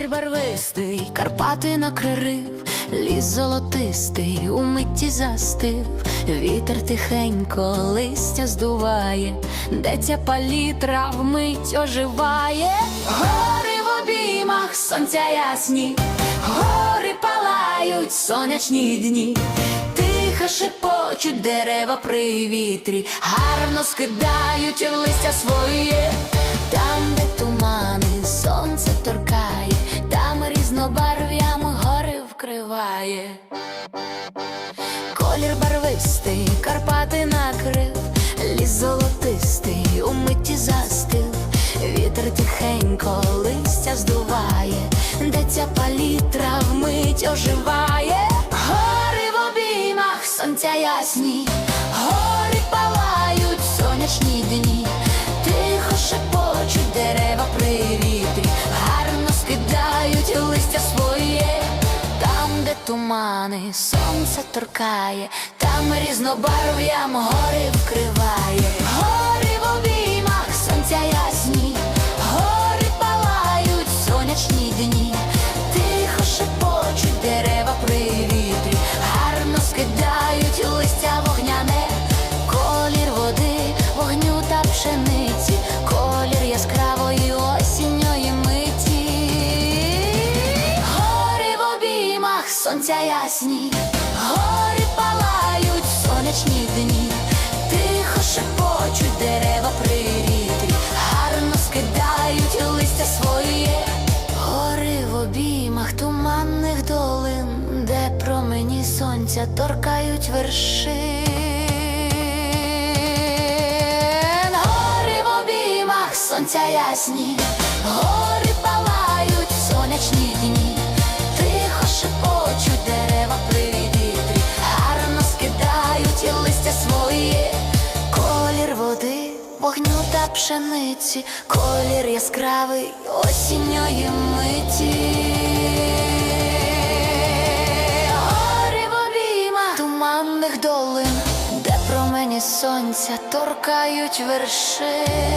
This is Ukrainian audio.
Колір барвистий, Карпати накрив, ліс золотистий, у митті застив, вітер тихенько листя здуває, де ця палітра вмить оживає, гори в обіймах, сонця ясні, гори палають сонячні дні. Тихо шепочуть дерева при вітрі, гарно скидають листя своє, там, де тумани, вкриває. Колір барвистий, Карпати накрив, ліс золотистий, у митті застив, вітер тихенько листя здуває, де ця палітра вмить оживає, гори в обіймах, сонця ясні, тумани, сонце торкає, там різнобарв'ям гори вкриває, гори в обіймах, сонця ясні, гори палають сонячні дні, тихо шепочуть дерева при вітрі, гарно скидають листя вогняне, колір води, вогню та пшениці, сонця ясні, гори палають сонячні дні, тихо шепочуть дерева при гарно скидають листя своє, гори в обіймах туманних долин, де промені сонця торкають вершин. Гори в обіймах, сонця ясні, гори палають сонячні дні, тихо шепочуть дерева при гарно скидають листя своє, колір води, вогню та пшениці, колір яскравий осінньої миті. Гори в обіймах туманних долин, де промені сонця торкають вершин.